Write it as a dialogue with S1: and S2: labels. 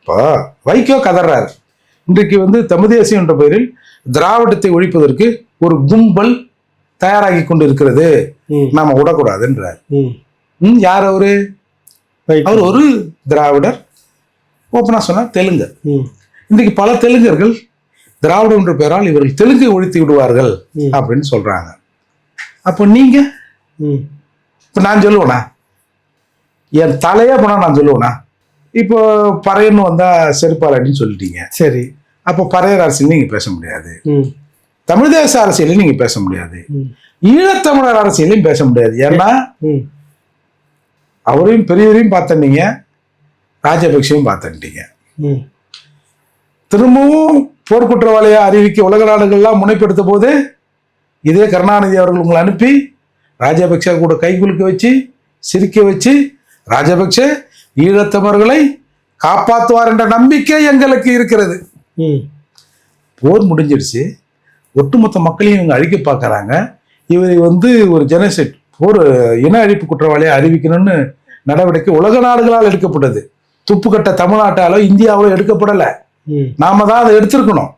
S1: இப்போ வைகோ கதறாரு இன்றைக்கு வந்து தமிழ் தேசியம் என்ற பெயரில் திராவிடத்தை ஒழிப்பதற்கு ஒரு கும்பல் தயாராகி கொண்டு இருக்கிறது நாம விடக்கூடாதுன்றார். யார் அவரு. அவர் ஒரு திராவிடர். ஓப்பனா சொன்னா தெலுங்கர்
S2: ம்,
S1: இன்றைக்கு பல தெலுங்கர்கள் திராவிடம் என்ற பெயரால் இவர்கள் தெலுங்கை ஒழித்து விடுவார்கள். அப்படின்னு சொல்றாங்க. அப்போ நீங்க. இப்போ நான் சொல்லுவேனா? என் தலையே போனா நான் சொல்லுவேனா? இப்போ பறையன்னு வந்தா செருப்பால் அப்படின்னு சொல்லிட்டீங்க.
S2: சரி.
S1: அப்போ பறையர் அரசியல் நீங்க பேச முடியாது. தமிழ் தேச அரசியலையும் நீங்க பேச முடியாது. ஈழத்தமிழர் அரசியலையும் பேச முடியாது. ஏன்னா. அவரையும் பெரியவரையும் பார்த்தீங்க ராஜபக்சையும் பார்த்துட்டீங்க.
S2: ம்,
S1: திரும்பவும் போர்க்குற்றவாளியை அறிவிக்க உலக நாடுகள்லாம் முனைப்படுத்த போது இதே கருணாநிதி அவர்கள் உங்களை அனுப்பி ராஜபக்சே கூட கைகுலுக்க வச்சு சிரிக்க வச்சு ராஜபக்சே ஈழத்தமிழர்களை காப்பாற்றுவார் என்ற நம்பிக்கை எங்களுக்கு இருக்கிறது. போர் முடிஞ்சிடுச்சு. ஒட்டுமொத்த மக்களையும் இவங்க அழிக்க பார்க்கறாங்க. இவரை வந்து ஒரு ஜெனசைட் போர் இன அழிப்பு குற்றவாளியை அறிவிக்கணும்னு நடவடிக்கை உலக நாடுகளால் எடுக்கப்பட்டது. துப்புக்கட்ட தமிழ்நாட்டாலோ இந்தியாவிலோ எடுக்கப்படலை. நாம தான் அதை எடுத்திருக்கணும்.